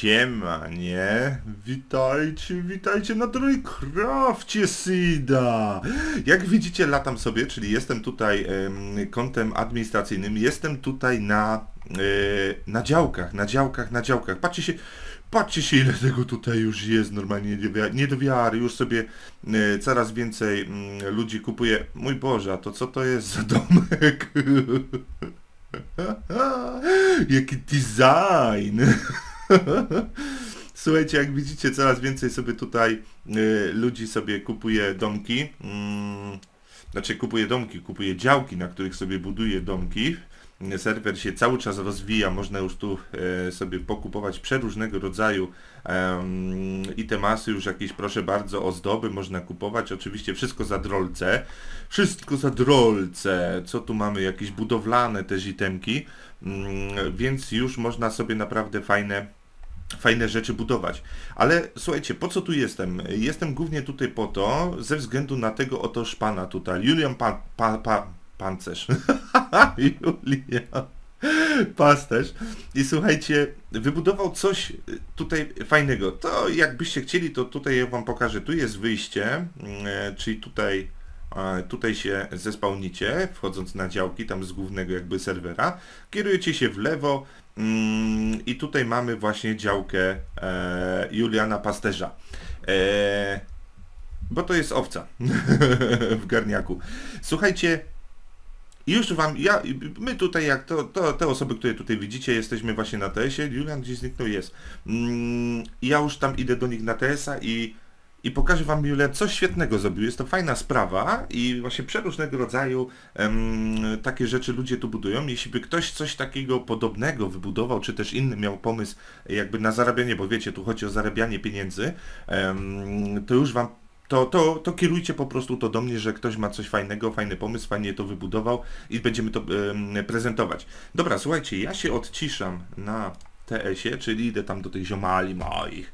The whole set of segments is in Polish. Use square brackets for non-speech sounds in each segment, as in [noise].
Siema, nie? Witajcie, witajcie na Crafcie Sida! Jak widzicie, latam sobie, czyli jestem tutaj em, kątem administracyjnym, jestem tutaj na, e, na działkach, na działkach, na działkach. Patrzcie się, patrzcie się ile tego tutaj już jest, normalnie nie do wiary. już sobie e, coraz więcej mm, ludzi kupuje. Mój Boże, a to co to jest za domek? [laughs] Jaki design! [laughs] [laughs] Słuchajcie, jak widzicie, coraz więcej sobie tutaj y, ludzi sobie kupuje domki. Mm, znaczy kupuje domki, kupuje działki, na których sobie buduje domki. Serwer się cały czas rozwija, można już tu e, sobie pokupować przeróżnego rodzaju e, itemasy, już jakieś proszę bardzo ozdoby można kupować, oczywiście wszystko za drolce, wszystko za drolce, co tu mamy, jakieś budowlane też itemki, mm, więc już można sobie naprawdę fajne fajne rzeczy budować. Ale słuchajcie, po co tu jestem? Jestem głównie tutaj po to, ze względu na tego oto szpana tutaj, Julian pa, pa, pa, Pancerz. [laughs] Julian Pasterz. I słuchajcie, wybudował coś tutaj fajnego. To jakbyście chcieli, to tutaj ja wam pokażę. Tu jest wyjście, mm, czyli tutaj Tutaj się zespałnicie, wchodząc na działki tam z głównego jakby serwera. Kierujecie się w lewo mm, i tutaj mamy właśnie działkę e, Juliana Pasterza. E, bo to jest owca [laughs] w garniaku. Słuchajcie, już wam, ja, my tutaj jak to, to, te osoby, które tutaj widzicie, jesteśmy właśnie na TS-ie, Julian gdzieś zniknął, jest. Mm, ja już tam idę do nich na TS-a i i pokażę Wam, Jule, coś świetnego zrobił. Jest to fajna sprawa i właśnie przeróżnego rodzaju takie rzeczy ludzie tu budują. Jeśli by ktoś coś takiego podobnego wybudował, czy też inny miał pomysł jakby na zarabianie, bo wiecie, tu chodzi o zarabianie pieniędzy, to już Wam to, to, to kierujcie po prostu to do mnie, że ktoś ma coś fajnego, fajny pomysł, fajnie to wybudował i będziemy to prezentować. Dobra, słuchajcie, ja się odciszam na TS-ie, czyli idę tam do tych ziomali moich.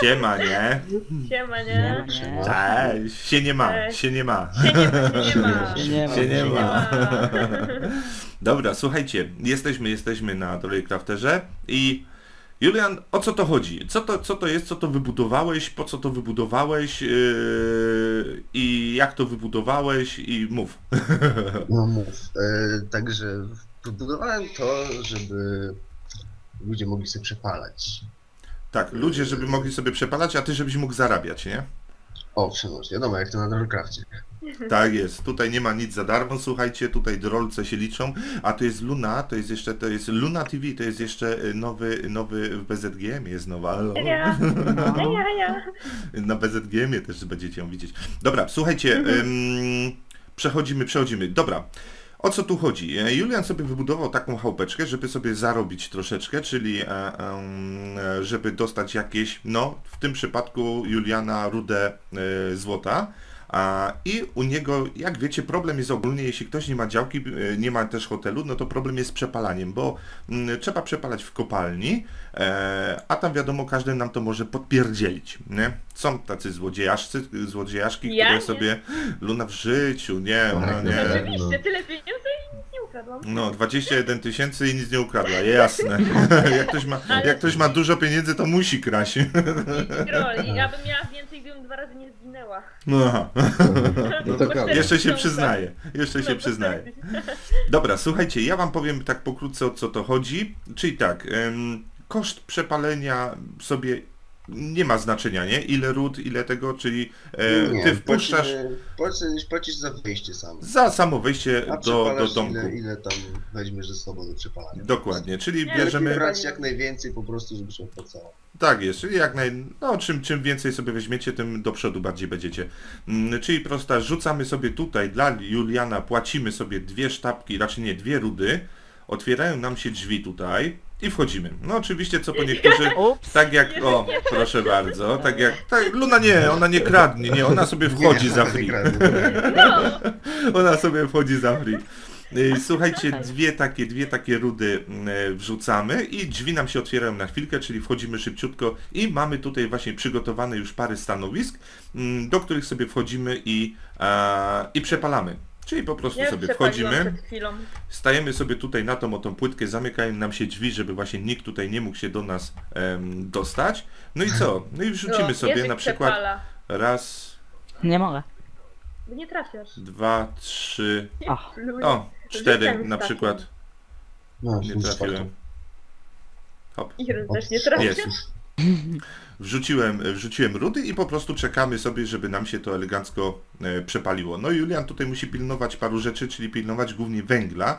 Siema, nie? Siema, nie? Cześć, się nie ma, Cześć. się nie ma. Się nie ma, [laughs] się nie ma. Się nie ma. Się nie ma. ma. [laughs] Dobra, słuchajcie, jesteśmy, jesteśmy na Trolley Crafterze i Julian, o co to chodzi? Co to, co to jest, co to wybudowałeś, po co to wybudowałeś yy, i jak to wybudowałeś i mów. [laughs] No mów. E, także wybudowałem to, żeby ludzie mogli sobie przepalać. Tak, ludzie, żeby mogli sobie przepalać, a ty żebyś mógł zarabiać, nie? Owszem, no, wiadomo jak to na Drollcrafcie. Tak jest, tutaj nie ma nic za darmo, słuchajcie, tutaj drolce się liczą, a to jest Luna, to jest jeszcze, to jest Luna TV, to jest jeszcze y, nowy, nowy w BZGM jest nowa. Ja, ja, ja. Na BZGM też będziecie ją widzieć. Dobra, słuchajcie, ym, przechodzimy, przechodzimy. Dobra. O co tu chodzi? E, Julian sobie wybudował taką chałupeczkę, żeby sobie zarobić troszeczkę, czyli e, e, żeby dostać jakieś, no w tym przypadku Juliana rudę złota. A, I u niego, jak wiecie, problem jest ogólnie, jeśli ktoś nie ma działki, nie ma też hotelu, no to problem jest z przepalaniem, bo mm, trzeba przepalać w kopalni, a tam wiadomo, każdy nam to może podpierdzielić, nie? Są tacy złodziejaszcy, złodziejaszki, Ja które nie. sobie, Luna w życiu, nie, no Tak, nie. Oczywiście, ukradłam. No, 21 tysięcy i nic nie ukradła, [laughs] jasne. [laughs] jak, ktoś ma, Ale- jak ktoś ma dużo pieniędzy, to musi kraść. Groli, ja bym miała więcej, bym dwa razy nie zginęła. No, aha. [laughs] No to prawda. jeszcze się przyznaje, jeszcze się przyznaje. Dobra, słuchajcie, ja wam powiem tak pokrótce o co to chodzi. Czyli tak, koszt przepalenia sobie nie ma znaczenia, nie? Ile ród, ile tego, czyli e, Nie, ty wpuszczasz Płacisz, płacisz, płacisz za wyjście sam. za samo wejście A do, do domku. ile, ile tam weźmiesz ze sobą do przepalania. Dokładnie, czyli Nie, bierzemy... Brać jak najwięcej po prostu, żeby się opłacało. Tak jest, czyli jak naj... no, czym, czym więcej sobie weźmiecie, tym do przodu bardziej będziecie. Mm, czyli prosta, rzucamy sobie tutaj dla Juliana, płacimy sobie dwie sztabki, raczej nie, dwie rudy, otwierają nam się drzwi tutaj i wchodzimy. No oczywiście, co po niektórzy, tak jak, o, proszę bardzo, tak jak, tak, Luna nie, ona nie kradnie, nie, ona sobie wchodzi Nie, za free. No, [laughs] Ona sobie wchodzi za free. Słuchajcie, dwie takie, dwie takie rudy mm, wrzucamy i drzwi nam się otwierają na chwilkę, czyli wchodzimy szybciutko i mamy tutaj właśnie przygotowane już parę stanowisk, mm, do których sobie wchodzimy i, e, i przepalamy. Czyli po prostu Ja sobie wchodzimy, stajemy sobie tutaj na tą oto płytkę, zamykają nam się drzwi, żeby właśnie nikt tutaj nie mógł się do nas em, dostać. No i co? No i wrzucimy No, sobie na przykład przepala. raz, Nie mogę. Nie trafiasz. dwa, trzy, O. Luj. o, cztery Rzucam na przykład. No, Nie trafiłem. Hop. I też nie trafiasz. Jest. [laughs] Wrzuciłem, wrzuciłem rudy i po prostu czekamy sobie, żeby nam się to elegancko e, przepaliło. No Julian tutaj musi pilnować paru rzeczy, czyli pilnować głównie węgla,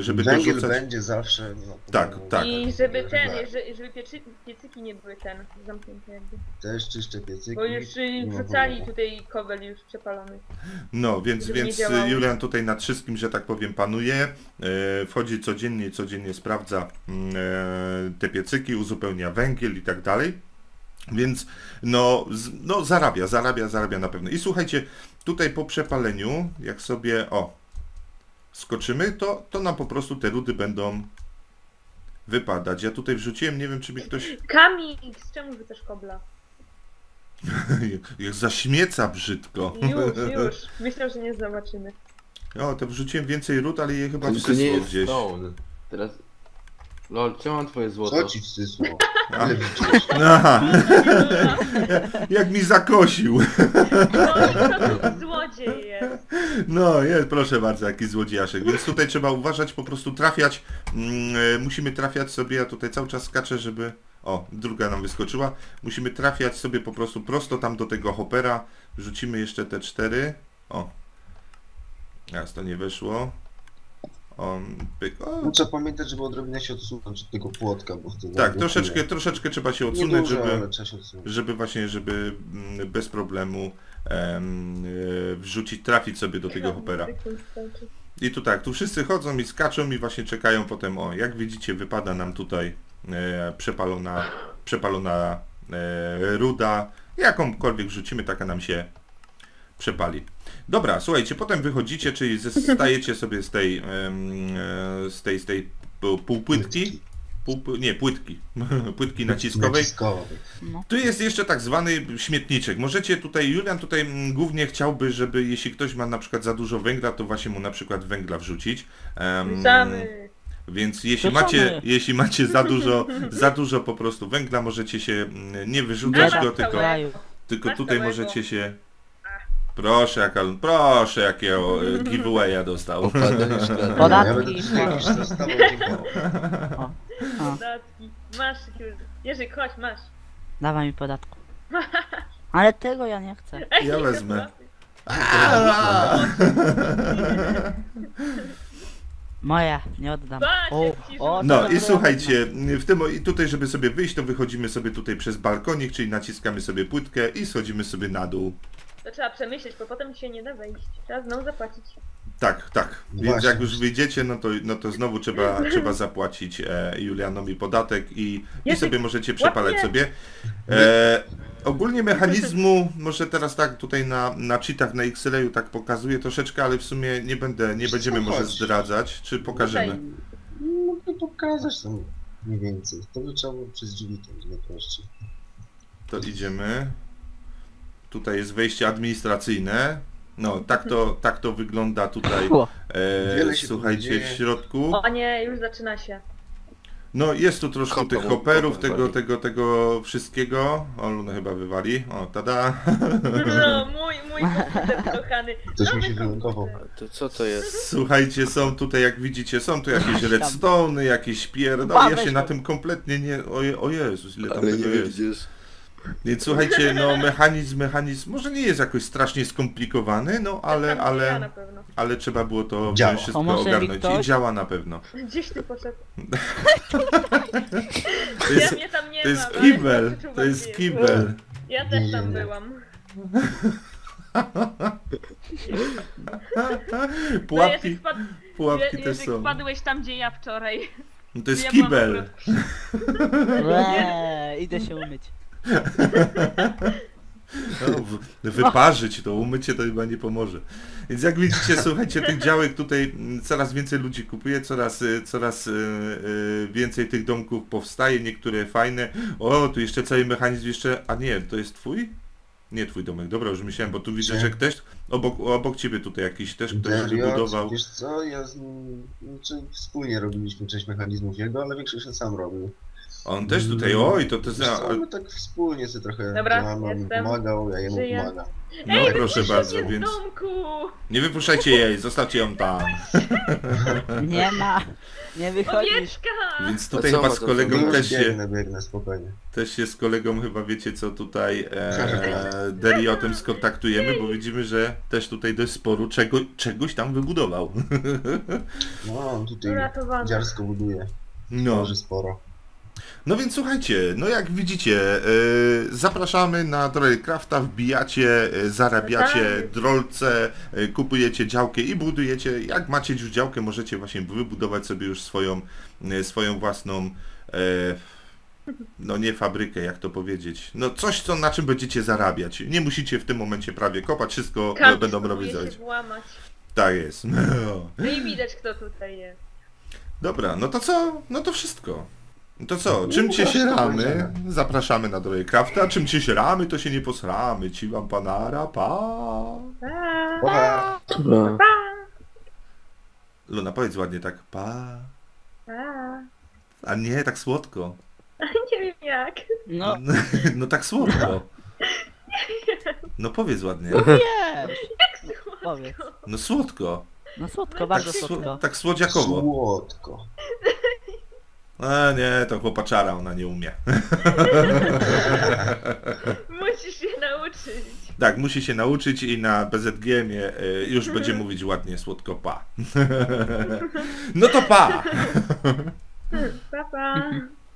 żeby Węgiel dorzucać... będzie zawsze. No, Tak, no, tak. I żeby ten, żeby, żeby pieczy, piecyki nie były ten, zamknięte jakby. Też czyszczę piecyki. Bo już y, wrzucali tutaj kowel już przepalony. No, więc, Żeby więc działało. Julian tutaj nad wszystkim, że tak powiem, panuje. E, wchodzi codziennie i codziennie sprawdza mm, e, te piecyki, uzupełnia węgiel i tak dalej. Więc no, z, no zarabia, zarabia, zarabia na pewno. I słuchajcie, tutaj po przepaleniu, jak sobie, o, skoczymy, to, to nam po prostu te rudy będą wypadać. Ja tutaj wrzuciłem, nie wiem czy mi ktoś Kamix, czemu rzucasz kobla? [laughs] jak zaśmieca brzydko. Już, [laughs] już. Myślę, że nie zobaczymy. O, to wrzuciłem więcej rud, ale je chyba jest gdzieś. stone. Teraz... Lol, czemu mam twoje Co złoto? ci wsysło? A. Ile widzisz? [laughs] Aha, jak mi zakosił. No i to złodziej jest. No, jest, proszę bardzo, jakiś złodziejaszek. Więc tutaj trzeba uważać, po prostu trafiać. Mm, e, musimy trafiać sobie, ja tutaj cały czas skaczę, żeby... O, druga nam wyskoczyła. Musimy trafiać sobie po prostu prosto tam do tego hopera. Rzucimy jeszcze te cztery. O. Raz to nie weszło. O, pyk. O. Trzeba pamiętać, żeby odrobinę się odsunąć od tego płotka, bo wtedy... Tak, troszeczkę, troszeczkę trzeba się odsunąć, dużo, żeby... się odsunąć. żeby właśnie, żeby mm, bez problemu em, e, wrzucić, trafić sobie do tego hopera. I tu tak, tu wszyscy chodzą i skaczą i właśnie czekają potem, o, jak widzicie, wypada nam tutaj e, przepalona, przepalona e, ruda, jakąkolwiek wrzucimy, taka nam się przepali. Dobra, słuchajcie, potem wychodzicie, czyli stajecie sobie z tej, e, z tej, z tej pół- półpłytki, pół, nie, płytki, [laughs] płytki naciskowej, Naciskowej. No. tu jest jeszcze tak zwany śmietniczek. Możecie tutaj, Julian tutaj mm, głównie chciałby, żeby jeśli ktoś ma na przykład za dużo węgla, to właśnie mu na przykład węgla wrzucić. Em, Wrzucamy. więc jeśli macie, jeśli macie za dużo, za dużo po prostu węgla, możecie się mm, nie wyrzucać go, tylko, tylko Masz tutaj możecie się... Proszę, jaka, proszę, jakiego e, giveawaya dostał. Szklany. [laughs] Podatki. Ja będę dziękował. [laughs] Podatki. Masz, Jerzy. Jerzy, chodź, masz. dawaj mi podatku. [laughs] Ale tego ja nie chcę. Ja wezmę. Moje, nie oddam. Patrz, O, jak ci o. No i słuchajcie, w tym i tutaj, żeby sobie wyjść, to wychodzimy sobie tutaj przez balkonik, czyli naciskamy sobie płytkę i schodzimy sobie na dół. To trzeba przemyśleć, bo potem się nie da wejść. Trzeba znowu zapłacić. Tak, tak. Więc Właśnie. jak już wyjdziecie, no to, no to znowu trzeba, [laughs] trzeba zapłacić e, Julianowi podatek i, i sobie możecie przepalać łapie. sobie. E, ogólnie mechanizmu, może teraz tak tutaj na, na cheatach na X-Rayu tak pokazuję troszeczkę, ale w sumie nie będę, nie będziemy może zdradzać, czy pokażemy. Mogę pokazać tam mniej więcej. To by trzeba było przez drzwi tam najprościej. To idziemy. Tutaj jest wejście administracyjne. No, tak to, tak to wygląda tutaj. O, E, słuchajcie, w środku. O nie, już zaczyna się. No jest tu troszkę tych hoperów, tego, tego, tego wszystkiego. O, Luna chyba wywali. O, tada. No, mój, mój komputer kochany. [laughs] Ktoś mi się. To co to jest? Słuchajcie, są tutaj, jak widzicie, są tu jakieś redstone'y, jakieś pierdol. Ja się na tym kompletnie nie... O, Je- o Jezus, ile tam Ale nie tego jest. widzisz. Więc słuchajcie, no mechanizm, mechanizm może nie jest jakoś strasznie skomplikowany, no ale, Tak ale, pewno. ale trzeba było to Działa. wszystko Pomoże mi ogarnąć i działa na pewno. Gdzieś ty poszedł. To Ja jest, mnie tam nie to jest mam, ale kibel, to jest kibel. Ja też tam byłam. [laughs] No, Pułapki, Jerzy, wpad... pułapki Je- też Jerzy, są. wpadłeś tam, gdzie ja wczoraj. No To jest Ja byłam kibel. akurat- [laughs] Łe, [laughs] idę się umyć. [laughs] No, wyparzyć to, umycie to chyba nie pomoże. Więc jak widzicie, słuchajcie, tych działek tutaj mm, coraz więcej ludzi kupuje, coraz, y, coraz y, y, więcej tych domków powstaje, niektóre fajne. O, tu jeszcze cały mechanizm jeszcze, a nie, to jest twój? Nie twój domek, dobra, już myślałem, bo tu widzę, Nie. że ktoś, Obok, obok ciebie tutaj jakiś też ktoś wybudował. wiesz co, ja z znaczy wspólnie robiliśmy część mechanizmów jego, ale większość sam robił. On też tutaj, oj, to to Wiesz co, my tak wspólnie sobie trochę Dobra, on mi jestem. pomagał, ja jemu Żyję. pomagam. No Ej, proszę bardzo, z więc domku! nie wypuszczajcie jej, zostawcie ją tam. [laughs] Nie ma. Nie wychodzisz. Owieczka! Więc tutaj co chyba ma z to kolegą też się, biegnę, biegnę, spokojnie. też się z kolegą chyba wiecie co tutaj e, [laughs] Deriotem skontaktujemy, bo widzimy, że też tutaj dość sporo czego, czegoś tam wybudował. [laughs] No, on tutaj Uratowana. dziarsko buduje, No. może sporo. No więc słuchajcie, no jak widzicie, e, zapraszamy na Droidcrafta, wbijacie, e, zarabiacie Tak. drolce, e, kupujecie działkę i budujecie. Jak macie już działkę, możecie właśnie wybudować sobie już swoją, swoją własną, no nie fabrykę, jak to powiedzieć, no coś, co, na czym będziecie zarabiać. Nie musicie w tym momencie prawie kopać, wszystko będą robić. włamać. Tak jest. [laughs] No i widać kto tutaj jest. Dobra, no to co? No to wszystko. No to co? No, Czym cię proszę, sieramy? powiedziane. Zapraszamy na Droje Crafta. Czym cię sieramy, to się nie posramy. Ci wam panara, pa. Pa, pa, Luna, powiedz ładnie tak, pa. pa. A nie, tak słodko. [laughs] Nie wiem jak. No [laughs] No tak słodko. No powiedz ładnie. wiesz. Słodko. Powiedz. No słodko. No słodko, Tak, bardzo sło- słodko. tak słodziakowo. słodko. A nie, to chłopaczara, ona nie umie. [laughs] Musisz się nauczyć. Tak, musi się nauczyć i na BZGM-ie y, już będzie mówić ładnie słodko pa. [laughs] No to pa! Pa, pa. [laughs]